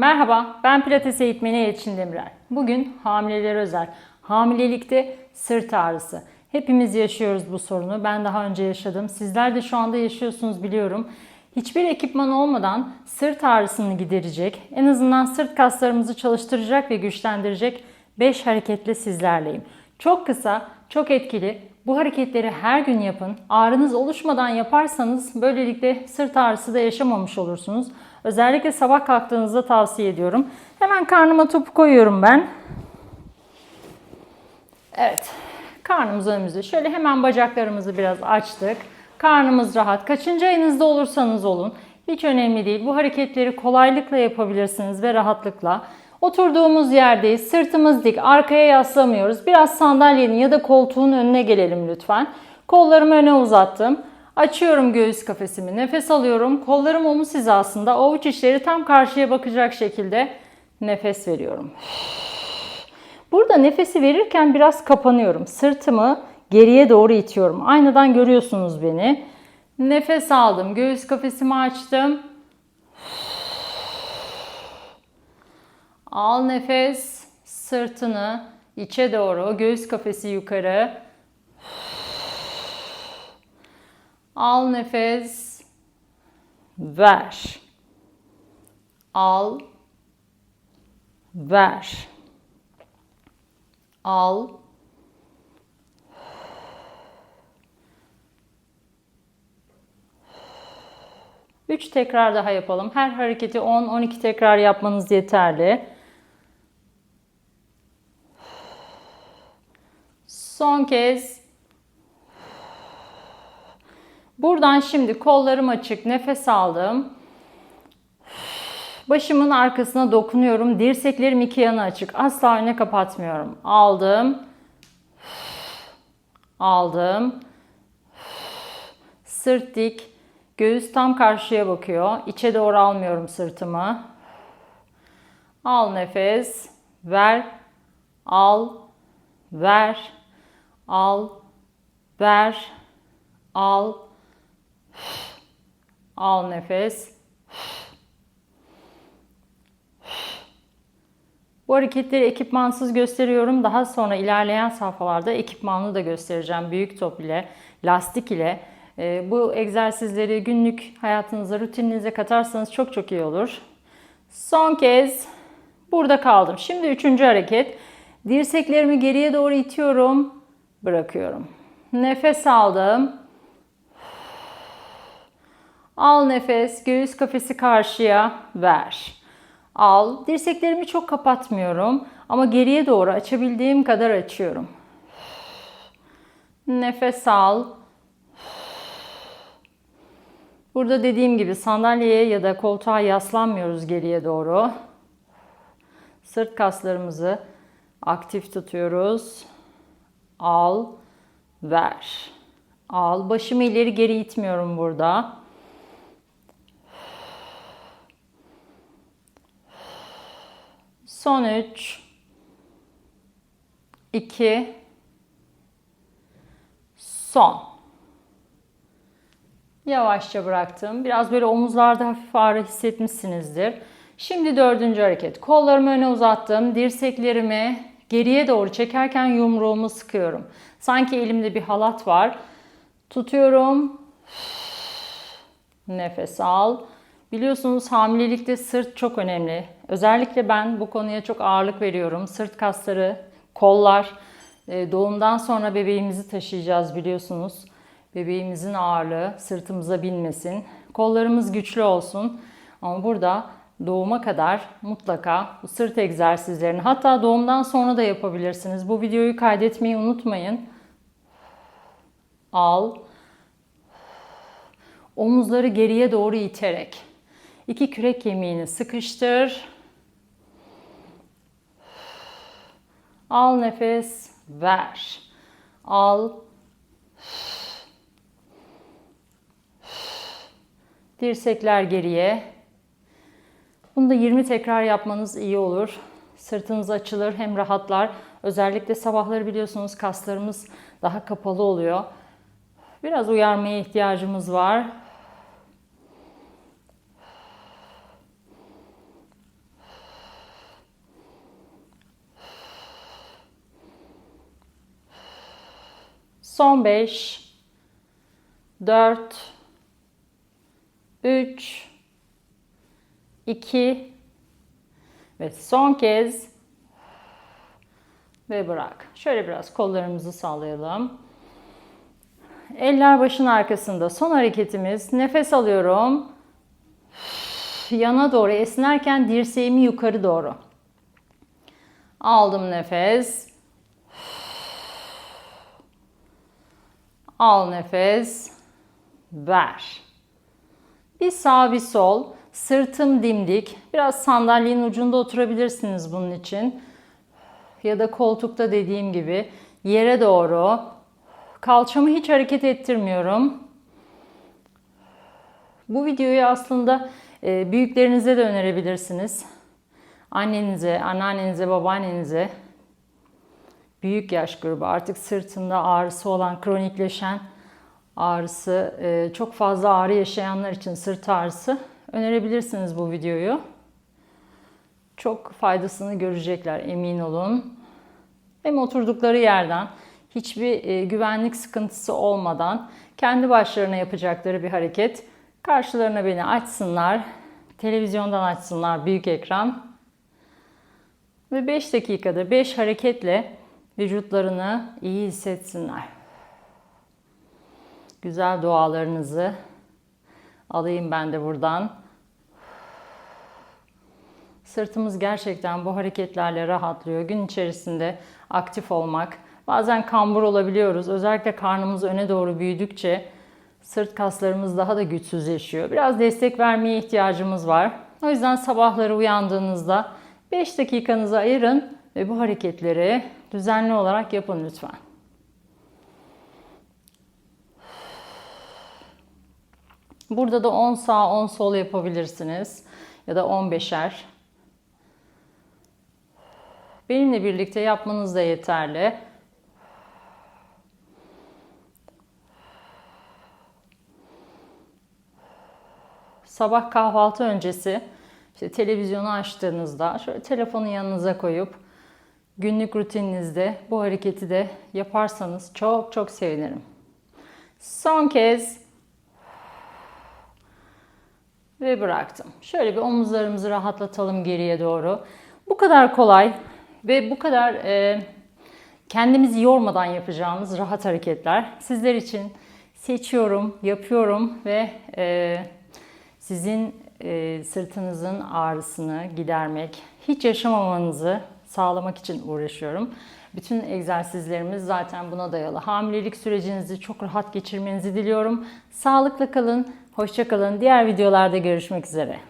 Merhaba, ben Pilates eğitmeni Elçin Demirel. Bugün hamilelere özel, hamilelikte sırt ağrısı. Hepimiz yaşıyoruz bu sorunu. Ben daha önce yaşadım. Sizler de şu anda yaşıyorsunuz biliyorum. Hiçbir ekipman olmadan sırt ağrısını giderecek, en azından sırt kaslarımızı çalıştıracak ve güçlendirecek 5 hareketle sizlerleyim. Çok kısa, çok etkili. Bu hareketleri her gün yapın. Ağrınız oluşmadan yaparsanız böylelikle sırt ağrısı da yaşamamış olursunuz. Özellikle sabah kalktığınızda tavsiye ediyorum. Hemen karnıma topu koyuyorum ben. Evet. Karnımız önümüzde. Şöyle hemen bacaklarımızı biraz açtık. Karnımız rahat. Kaçıncı ayınızda olursanız olun. Hiç önemli değil. Bu hareketleri kolaylıkla yapabilirsiniz ve rahatlıkla. Oturduğumuz yerdeyiz. Sırtımız dik. Arkaya yaslamıyoruz. Biraz sandalyenin ya da koltuğun önüne gelelim lütfen. Kollarımı öne uzattım. Açıyorum göğüs kafesimi. Nefes alıyorum. Kollarım omuz hizasında. Avuç içleri tam karşıya bakacak şekilde nefes veriyorum. Burada nefesi verirken biraz kapanıyorum. Sırtımı geriye doğru itiyorum. Aynadan görüyorsunuz beni. Nefes aldım. Göğüs kafesimi açtım. Al nefes. Sırtını içe doğru. Göğüs kafesi yukarı. Al nefes. Ver. Al. Ver. Al. Üç tekrar daha yapalım. Her hareketi 10-12 tekrar yapmanız yeterli. Son kez. Buradan şimdi kollarım açık, nefes aldım. Başımın arkasına dokunuyorum. Dirseklerim iki yana açık. Asla öne kapatmıyorum. Aldım. Aldım. Sırt dik. Göğüs tam karşıya bakıyor. İçe doğru almıyorum sırtımı. Al nefes. Ver. Al. Ver. Al. Ver. Al. Al nefes. Bu hareketleri ekipmansız gösteriyorum. Daha sonra ilerleyen safhalarda ekipmanlı da göstereceğim. Büyük top ile, lastik ile. Ee, Bu egzersizleri günlük hayatınıza, rutininize katarsanız çok çok iyi olur. Son kez burada kaldım. Şimdi üçüncü hareket. Dirseklerimi geriye doğru itiyorum. Bırakıyorum. Nefes aldım. Al nefes. Göğüs kafesi karşıya. Ver. Al. Dirseklerimi çok kapatmıyorum ama geriye doğru açabildiğim kadar açıyorum. Nefes al. Burada dediğim gibi sandalyeye ya da koltuğa yaslanmıyoruz geriye doğru. Sırt kaslarımızı aktif tutuyoruz. Al, ver. Al. Başımı ileri geri itmiyorum burada. Son 3 2 Son. Yavaşça bıraktım. Biraz böyle omuzlarda hafif ağrı hissetmişsinizdir. Şimdi dördüncü hareket. Kollarımı öne uzattım. Dirseklerimi geriye doğru çekerken yumruğumu sıkıyorum. Sanki elimde bir halat var. Tutuyorum. Nefes al. Biliyorsunuz hamilelikte sırt çok önemli. Özellikle ben bu konuya çok ağırlık veriyorum. Sırt kasları, kollar. E, Doğumdan sonra bebeğimizi taşıyacağız biliyorsunuz. Bebeğimizin ağırlığı sırtımıza binmesin. Kollarımız güçlü olsun. Ama burada doğuma kadar mutlaka bu sırt egzersizlerini hatta doğumdan sonra da yapabilirsiniz. Bu videoyu kaydetmeyi unutmayın. Al. Omuzları geriye doğru iterek. İki kürek kemiğini sıkıştır. Al nefes, ver. Al. Dirsekler geriye. Bunu da 20 tekrar yapmanız iyi olur. Sırtınız açılır hem rahatlar. Özellikle sabahları biliyorsunuz kaslarımız daha kapalı oluyor. Biraz uyarmaya ihtiyacımız var. Son 5, 4, 3, 2 ve son kez ve bırak. Şöyle biraz kollarımızı sallayalım. Eller başın arkasında. Son hareketimiz. Nefes alıyorum. Yana doğru esnerken dirseğimi yukarı doğru. Aldım nefes. Al nefes. Ver. Bir sağ bir sol. Sırtım dimdik. Biraz sandalyenin ucunda oturabilirsiniz bunun için. Ya da koltukta dediğim gibi yere doğru. Kalçamı hiç hareket ettirmiyorum. Bu videoyu aslında e, büyüklerinize de önerebilirsiniz. Annenize, anneannenize, babaannenize. Büyük yaş grubu artık sırtında ağrısı olan, kronikleşen ağrısı, e, çok fazla ağrı yaşayanlar için sırt ağrısı önerebilirsiniz bu videoyu. Çok faydasını görecekler emin olun. Hem oturdukları yerden hiçbir e, güvenlik sıkıntısı olmadan kendi başlarına yapacakları bir hareket. Karşılarına beni açsınlar, televizyondan açsınlar büyük ekran ve 5 dakikada 5 hareketle vücutlarını iyi hissetsinler. Güzel dualarınızı alayım ben de buradan. Sırtımız gerçekten bu hareketlerle rahatlıyor. Gün içerisinde aktif olmak. Bazen kambur olabiliyoruz. Özellikle karnımız öne doğru büyüdükçe sırt kaslarımız daha da güçsüzleşiyor. Biraz destek vermeye ihtiyacımız var. O yüzden sabahları uyandığınızda 5 dakikanızı ayırın ve bu hareketleri düzenli olarak yapın lütfen. Burada da 10 sağ 10 sol yapabilirsiniz ya da 15'er. Benimle birlikte yapmanız da yeterli. Sabah kahvaltı öncesi işte televizyonu açtığınızda şöyle telefonu yanınıza koyup günlük rutininizde bu hareketi de yaparsanız çok çok sevinirim. Son kez ve bıraktım. Şöyle bir omuzlarımızı rahatlatalım geriye doğru. Bu kadar kolay ve bu kadar e, kendimizi yormadan yapacağımız rahat hareketler sizler için seçiyorum, yapıyorum ve e, sizin e, sırtınızın ağrısını gidermek, hiç yaşamamanızı sağlamak için uğraşıyorum. Bütün egzersizlerimiz zaten buna dayalı. Hamilelik sürecinizi çok rahat geçirmenizi diliyorum. Sağlıklı kalın, hoşça kalın. Diğer videolarda görüşmek üzere.